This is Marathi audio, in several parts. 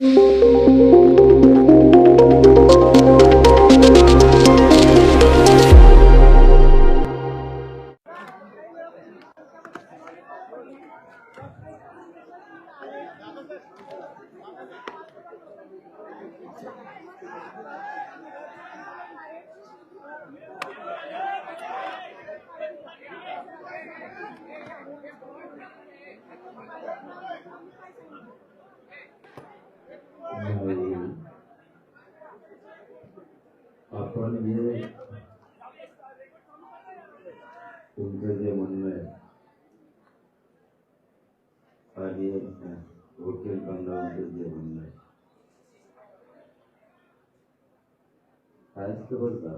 नाही. आपण जे तुमचं जे म्हणणं आहे आणि वकील बांधवांचं जे म्हणणं आहे आहेच तर बरं का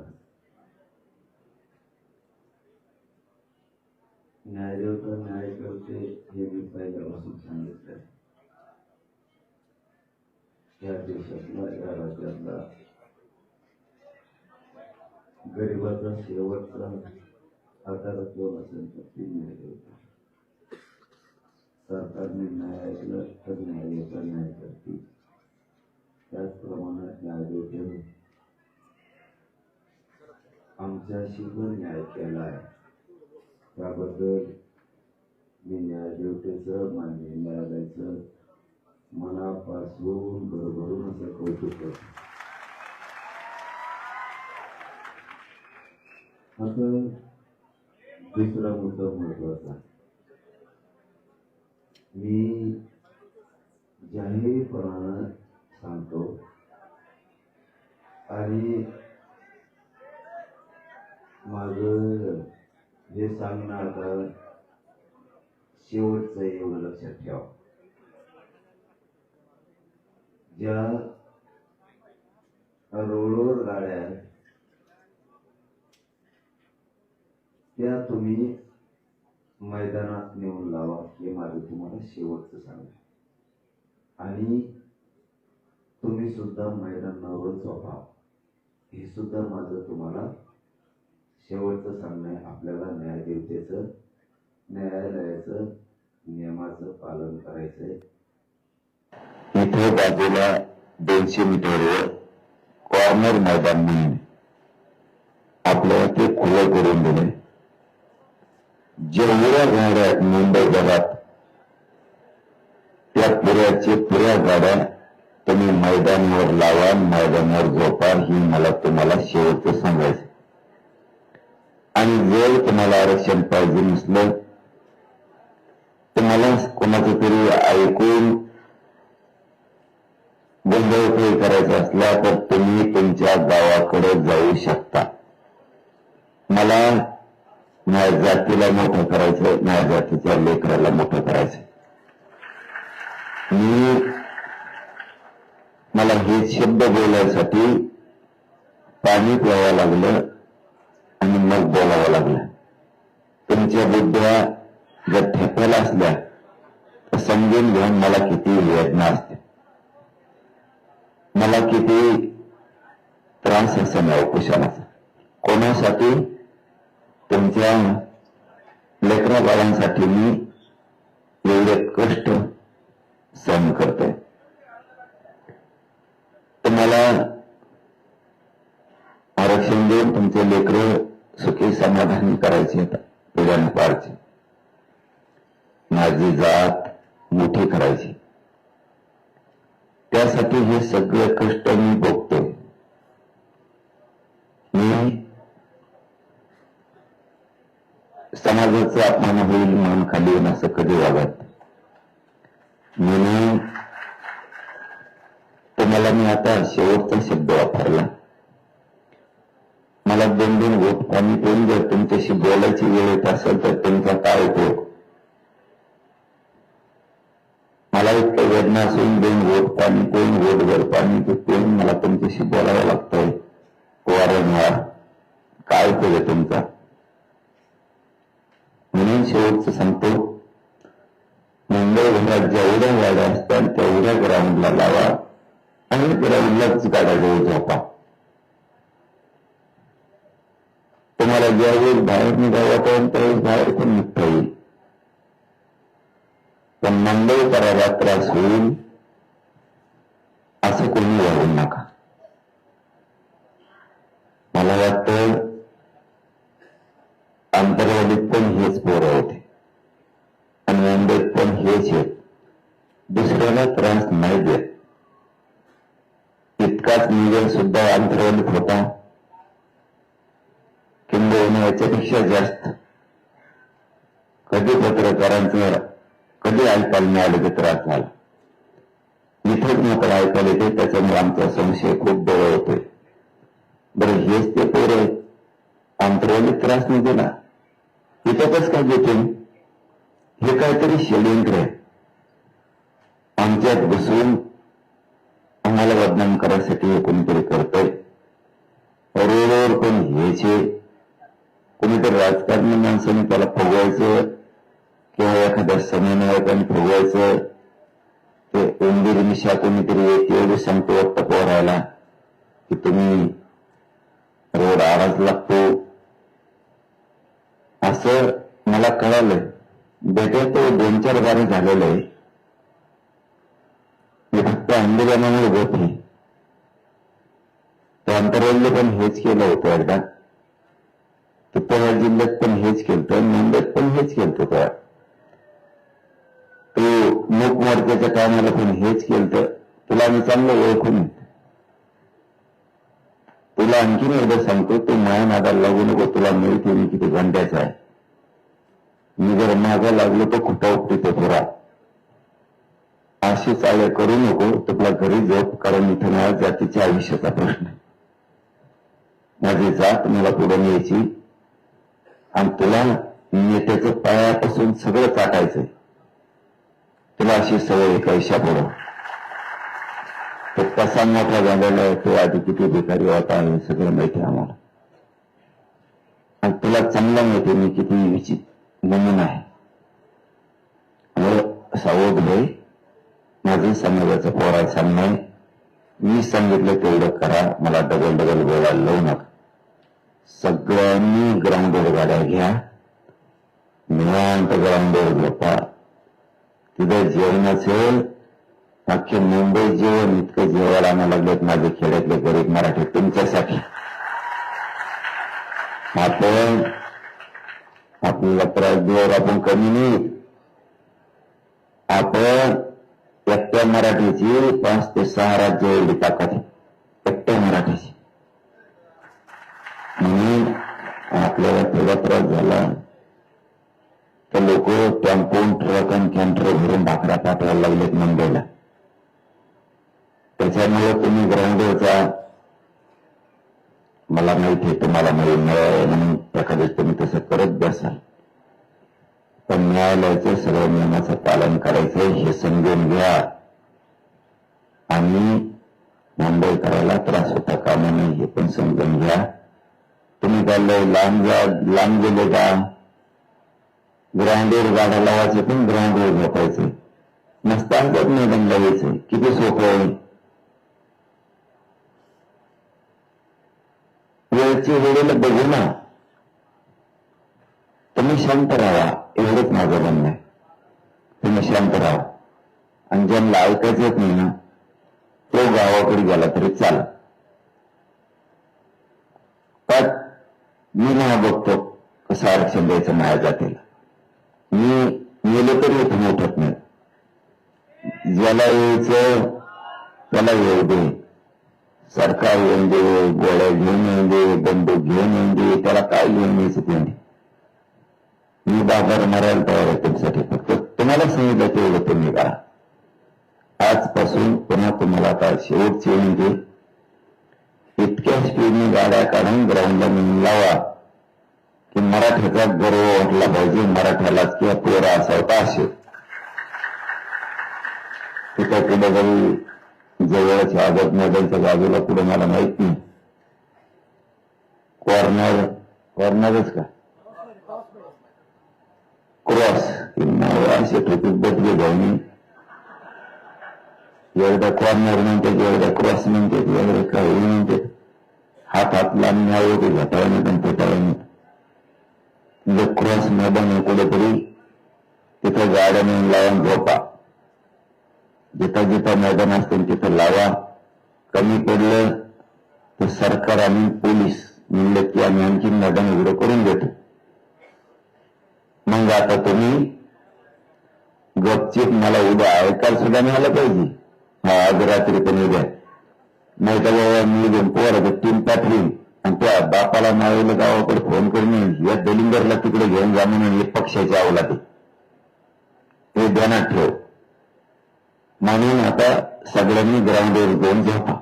न्यायदेवता न्याय करते हे मी पहिल्यापासून सांगितलं या देशातला या राज्यातला गरिबाचा शेवटचा आधार कोण असेल तर ती न्यायदेवता सरकारने न्याय ऐकलं तर न्यायालयाचा न्याय करते त्याचप्रमाणे न्यायदेवतेने आमच्याशी पण न्याय केला आहे. त्याबद्दल मी न्यायदेवतेचं मान्य न्यायालयाचं मनापासून भरभरून असं कौतुक करतो. आता दुसरा मुद्दा महत्त्वाचा मी जाहीरपणानं सांगतो आणि माझं हे सांगणं आता शेवटचं एवढं लक्षात ठेवा. ज्या रोडवर गाड्या आहेत त्या तुम्ही मैदानात नेऊन लावा हे माझं तुम्हाला शेवटचं सांगा आणि तुम्ही सुद्धा मैदानावरच व्हा. हे सुद्धा माझं तुम्हाला शेवटचं सांगणं आहे. आपल्याला न्यायदेवतेचं न्यायालयाचं नियमाचं पालन करायचंय इथं बाजूला दोनशे मीटरवर कॉर्नर मैदान म्हणून आपल्याला ते खुलं करून दिले जेवढ्या गाड्या आहेत मुंबईभरात त्या पुऱ्याचे पुऱ्या गाड्या तुम्ही मैदानावर लावा मैदानावर झोपा ही मला तुम्हाला शेवटचं सांगायचं. आणि जर तुम्हाला आरक्षण पाहिजे नसलं तुम्हाला कोणाचं तरी ऐकून गोंधळ करायचा असला तर तुम्ही तुमच्या गावाकडे जाऊ शकता. मला न्याय जातीला मोठं करायचं न्याय जातीच्या लेकराला मोठं करायचं मी मला हे शब्द बोलायसाठी पाणी प्यावं लागलं आणि मग बोलावं लागलं. तुमच्या बुद्ध्या जर ठेपायला असल्या तर समजून घेऊन मला किती वेदना असते. मला किती त्रास असा या कुशालाचा कोणासाठी? तुमच्या लेकरा बाळांसाठी मी एवढे कष्ट सहन करतोय तुम्हाला आरक्षण देऊन तुमचे लेकर सुखी समाधानी करायचे पिढ्यान माझी जात मोठी करायची. त्यासाठी हे सगळे कष्ट मी भोगतोय मी समाजाचा अपमान होईल मान खाली येईल असं कधी वागत म्हणून तुम्हाला मी आता शेवटचा शब्द वापरला. मला दोन दोन वोट पाणी देऊन जर तुमच्याशी बोलायची वेळ येत असेल तर तुमचा काय उपयोग? मला इतकं वेदना असून दोन वोट पाणी तोईन वोट भर पाणी पिऊन मला तुमच्याशी बोलावं लागतंय. वारंवार. काय उपयोग आहे तुमचा? म्हणून शेवटचं सांगतो. मुंबईभरात जेवढ्या गाड्या असतात तेवढ्या ग्राउंडला लावा आणि ग्राउंडलाच गाड्या घेऊ झोपा. तुम्हाला ज्यावेळेस बाहेर निघावा वाटेल त्यावेळेस बाहेर पण निघता येईल? पण मंडळ करायला त्रास होईल असं कोणी वागू नका. मला वाटतं निवेल सुद्धा अंतर्गत होता. किंबहुना याच्यापेक्षा जास्त. कधी पत्रकारांचं कधी ऐकायला मिळालं की त्रास झाला? इथेच मात्र ऐकायला येते त्याच्यामुळे आमचा संशय खूप डोळे होतोय बरं हेच ते पोरं अंतर्गत त्रास नाही दिला इथंच काय देते हे काहीतरी षडयंत्र आहे. आमच्यात बसून आम्हाला बदनाम करायसाठी हे कोणीतरी करतंय? रोडवर पण घ्यायचे कोणीतरी राजकारणी माणसाने त्याला फुगवायचं? किंवा एखाद्या समन्वयकाने फुगवायचं? ते उंदीर निशा कोणीतरी येते एवढे सांगतो वाटतं पोरायला की तुम्ही रोड आवाज लागतो. असं मला कळालं भेटेल तो दोन चार बारे झालेलं आहे. आंदोलनामुळे होत नाही. अंतरवल्ले पण हेच केलं होतं एकदा. पुणे जिल्ह्यात पण हेच केलं मुंबईत पण हेच केलं त्या तो मूक मोर्चाच्या कामाला पण हेच केलं तुला आम्ही चांगलं ओळखून तुला आणखीन एकदा सांगतो तू माया नादाला लागू नको तुला मिळते मी किती घंट्याचा आहे. मी जर मागा लागलो तो खुटा उपटितो थोडा. अशी चाले करू नको तुला घरी झोप कारण इथे माझ्या जातीच्या आयुष्याचा प्रश्न आहे. माझी जात मला पुढे न्यायची. आणि तुला नेत्याचं पायापासून सगळं चाटायचंय. तुला अशी सवय कैशा पुढं? तो कसा मोठा झालेला आहे तो आधी किती भिकारी होता हे सगळं माहिती आम्हाला. आणि तुला चांगला माहिती मी किती विचित नमून आहे. सावध भाई माझं समाजाचं पोरा सामना मी सांगितलं तेवढं करा मला डबल डबल बोलायला लावू नका. सगळ्यांनी ग्राउंडवर गाड्या घ्या. निवांत ग्राउंडवर झोपा. तिथं असेल अख्खे मुंबई जेवण इतकं जेवायला आणायला लागलेत माझे खेड्यातले गरीब मराठी तुमच्यासाठी. आपण आपल्याला त्रास देवर आपण कमी नाही. आपण एकट्या मराठीची पाच ते सहा राज्य एवढी ताकद आहे. एकट्या मराठीची म्हणून आपल्याला थोडा त्रास झाला. तर लोक टेम्पोन ट्रक आणि कॅन्टर भरून भाकरा पाठवायला लागलेत मुंबईला. त्याच्यामुळे तुम्ही ग्राउंडवरचा मला माहिती आहे तुम्हाला मिळेल म्हणून एखाद्या तुम्ही तसं करत बसाल. पण न्यायालयाचे सगळ्या नियमाचं पालन करायचं हे समजून घ्या. आणि मुंबईकराला त्रास होता कामा नाही हे पण समजून घ्या. तुम्ही काय लय लांब जा लांब गेले का? ग्राउंडवर गाड्या लावायचे पण ग्राउंडवर झोपायचे. नसतानाच मैदान लावायचे. किती सोपं आहे. वेळची वेळेला बघू ना. तुम्ही शांत राहा. एवढंच माझं म्हणणं आहे तुम्ही शांत राहा. आणि ज्यांना ऐकायचं येत नाही ना तो गावाकडे गेला तरी चाल पण मी ना बघतो कसं आरक्षण द्यायचं माझ्या जातीला. मी गेलो तरी इथून उठत नाही. ज्याला यायचं त्याला येऊ दे. सरकार येऊन दे गोळ्या घेऊन येऊन दे बंदूक घेऊन येऊन दे त्याला काय घेऊन यायचं त्याने मी बाजार मारायला तयार आहे त्यांच्यासाठी फक्त तुम्हाला सांगितलं तेवढं तुम्ही करा. आजपासून पुन्हा तुम्हाला आता शेवटची म्हणजे इतक्या स्पीडने गाड्या काढून ग्राउंडला नेऊन लावा. की मराठ्याचा गर्व वाटला पाहिजे मराठ्यालाच किंवा पोरा असावता असे. तिथं कुठं जरी जवळच्या आदत मैदानच्या बाजूला कुठं मला माहीत नाही. कॉर्नर कॉर्नरच का? क्रॉस. नाव असे टोपीत बदले जाऊन एवढ्या कॉर्नर म्हणतात एवढ्या क्रॉस म्हणतात एवढ्या काही म्हणतात. हात हात लांब न्यावं ते घटावं नाही पण पेटावं नाही जो क्रॉस मैदान आहे कुठेतरी तिथं गाड्या नेऊन लावून झोपा. जिथं जिथं मैदान असतील तिथं लावा. कमी पडलं तर सरकार आणि पोलीस म्हणलं की आम्ही आणखी मैदान उघडं करून देतो. मग आता तुम्ही गपचीप मला उद्या ऐकायला सुद्धा मिळालं पाहिजे. हा आज रात्री पण उद्या. नाही तर बाबा मी घेऊन पोराचं टीम पाठवीन आणि त्या बापाला मावेला गावाकडे फोन करणे या दलिंगरला तिकडे घेऊन जा म्हणून हे पक्षाचे अवलाते हे ध्यानात ठेव. म्हणून आता सगळ्यांनी ग्राउंडवर जाऊन झोपा.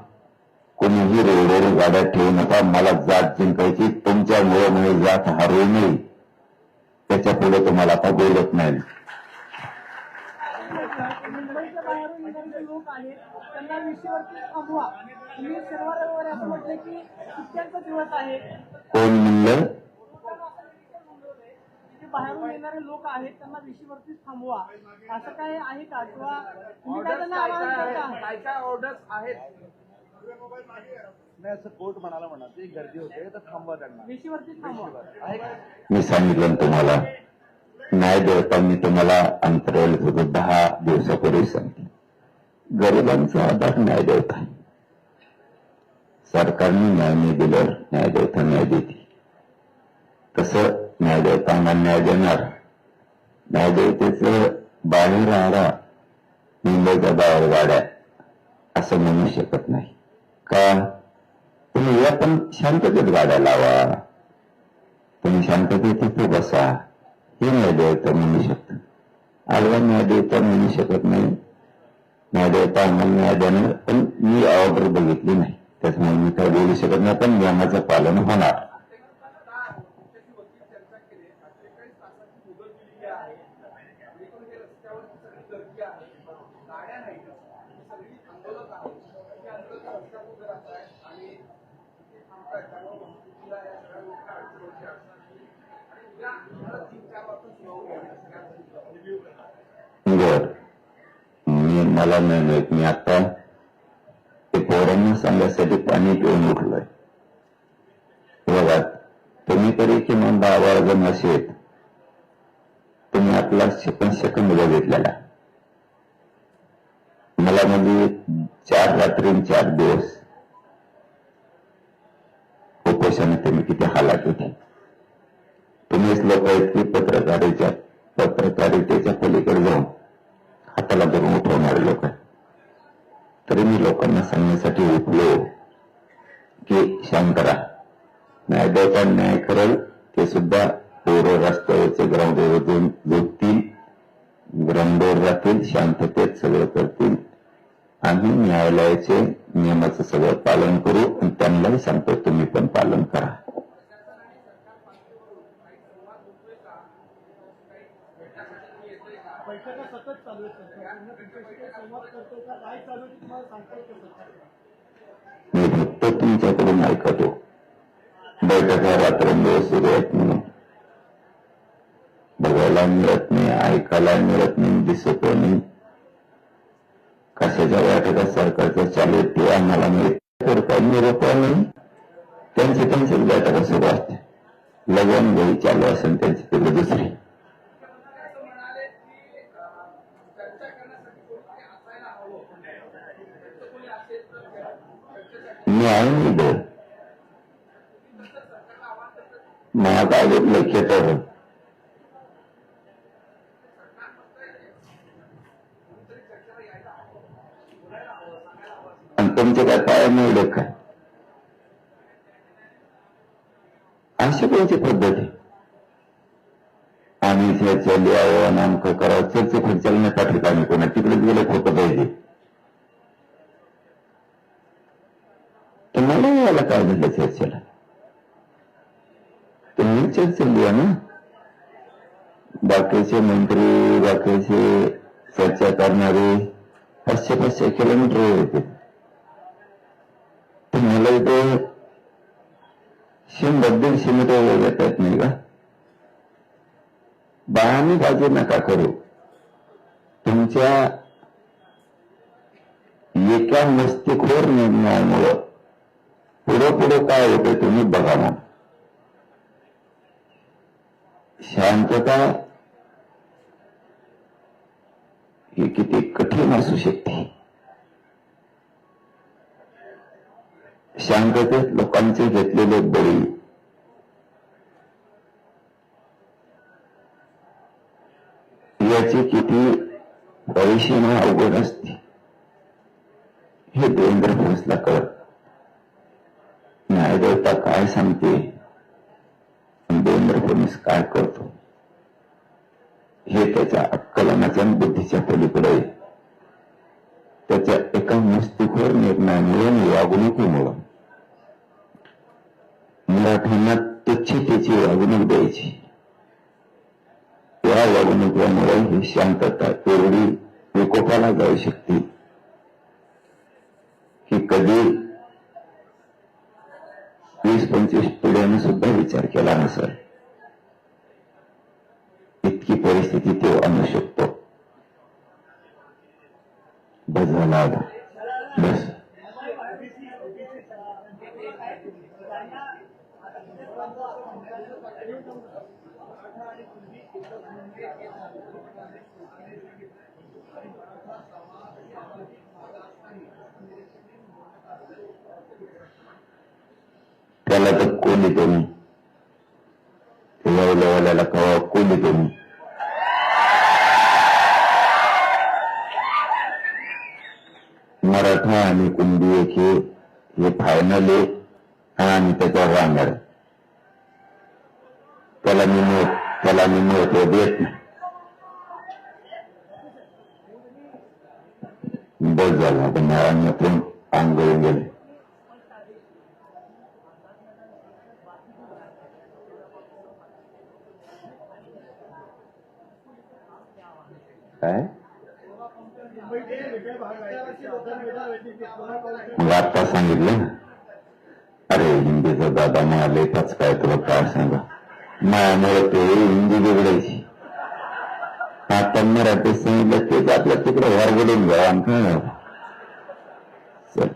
कोणीही रोडवर गाड्या ठेवू नका. मला जात जिंकायची. तुमच्यामुळे मुळे जात हरवू नये. त्याच्या पुढे तुम्हाला आता बोलत नाही. लोक आहेत त्यांना थांबवा शनिवार असं म्हटलं की दिवस कोण म्हणलं जे बाहेरून येणारे लोक आहेत त्यांना विषयावरती थांबवा असं काय आहे. का किंवा तुम्ही काय काय ऑर्डर्स आहेत नाही असं कोर्ट म्हणाला म्हणा ते गर्दी होते तर थांबवा त्यांना. विषयावरती थांबवा. आहे का? मी सांगितलं ना तुम्हाला न्याय देवतांनी तुम्हाला अंतरावलं होतं दहा दिवसापूर्वी सांगितलं गरिबांचा आधार न्याय देवता आहे. सरकारने न्याय नाही दिल्यावर न्याय देवता न्याय देते. तसं न्याय देवतांना न्याय देणार. न्याय देवतेचं बाहेर आला मुंबईच्या बाहेर गाड्या असं म्हणू शकत नाही. का? तुम्ही या पण शांततेत गाड्या लावा. तुम्ही शांततेत तिथे बसा. हे नाही देवता म्हणू शकत. आडवा न्यायदेवता म्हणू शकत नाही. न्यायदेवता आम्हाला न्याय देणार पण मी ऑर्डर बघितली नाही. त्याच्यामुळे मी काय बोलू शकत नाही पण नियमाचं पालन होणार बर मी मला नाही मिळत मी आता ते पोरांना सांगण्यासाठी पाणी पिऊन उठलोय. बघा तुम्ही तरी किमान दहा बारा जण असे तुम्ही आपला सेकंद सेकंद बघितलेला मला म्हणजे चार रात्री चार दिवस उपोषण तुम्ही किती हालात होते तुम्हीच लोक आहेत की पत्रकारितेच्या पत्रकारितेच्या पलीकडे जाऊन. हाताला धरून उठवणारे लोक आहेत. तरी मी लोकांना सांगण्यासाठी उठलो की शांत करा न्याय न्याय करेल. ते सुद्धा पोरं रस्त्यावरचे ग्राउंडवर जाऊन झोपतील ग्राउंडवर राहतील शांततेत सगळं करतील. आम्ही न्यायालयाचे नियमाचं सगळं पालन करू आणि त्यांनाही सांगतो तुम्ही पण पालन करा बैठका सतत चालू आहेत सरकारनं तुमच्याशी काही संवाद करतो का काय चालू आहे ते तुम्हाला सांगता येतं सरकार मी फक्त तुमच्याकडून ऐकतो. बैठका रात्रंदिवस सुरू आहेत म्हणून. बघायला मिळत नाही ऐकायला मिळत नाही दिसत नाही. कशाच्या बैठका सरकारच्या चालू आहेत ते आम्हाला मिळत तर काही निरोप नाही. त्यांची त्यांचीच बैठका सुरू असते. लगन घरी चालू असेल त्यांची तिकडे दुसरी. मी आहे मी इथं. आणि तुमचे काय पाय मिळले काय अशी कोणती पद्धत आहे आम्ही चर्चा लिहावं नामकं करावं चर्चे खुर्च्याला नका कोणा तिकडेच गेले खोटं पाहिजे तुम्हाला याला काय झालं चर्चेला तुम्ही चर्चा लिहा ना। बाकीचे मंत्री बाकीचे चर्चा करणारे पाचशे पाचशे किलोमीटर येते तुम्हाला इथे शंभर दीडशे मीटर वर येत नाही का। बायाने बाजू नका करू। तुमच्या एका मस्तिखोर निर्णयामुळं पुढे पुढे काय होते तुम्ही बघा मग शांतता ही किती कठीण असू शकते. शांततेत लोकांचे घेतलेले बळी. याची किती भविष्यमा अवघड असते. हे देवेंद्र फणसला कळत काय सांगते? आणि देवेंद्र फडणवीस काय करतो? हे त्याच्या अक्कलनाच्या बुद्धीच्या पलीकडे त्याच्या एका मस्तिकोर निर्णयामुळे वागणुकीमुळं मराठ्यांना तुच्छतेची वागणूक द्यायची. या वागणुकीमुळे ही शांतता एवढी विकोपाला जाऊ शकते. की कधी पंचवीस पिढ्यानं सुद्धा विचार केला नसेल. इतकी परिस्थिती तो आणू शकतो. बस झाला बस. त्याला तर कोणी तुम्ही त्याच्या लेवलाला कवा कोणी तुम्ही मराठा आणि कुंभी हे हे फायनल आहे आणि त्याच्यावर रांगाड त्याला मी मह- त्याला मी महत्त्व देत नाही बस झाला आता न्यायालयातून आंदोलन गेले काय? मग आता सांगितलं ना. अरे हिंदीचा दादा म्हणाले पाच काय तुला काय सांगा? मायामुळे ते हिंदी बिघडायची. आता मराठी सांगितलं तेच आपल्या तिकडे वरगडून घ्या आणि काय चल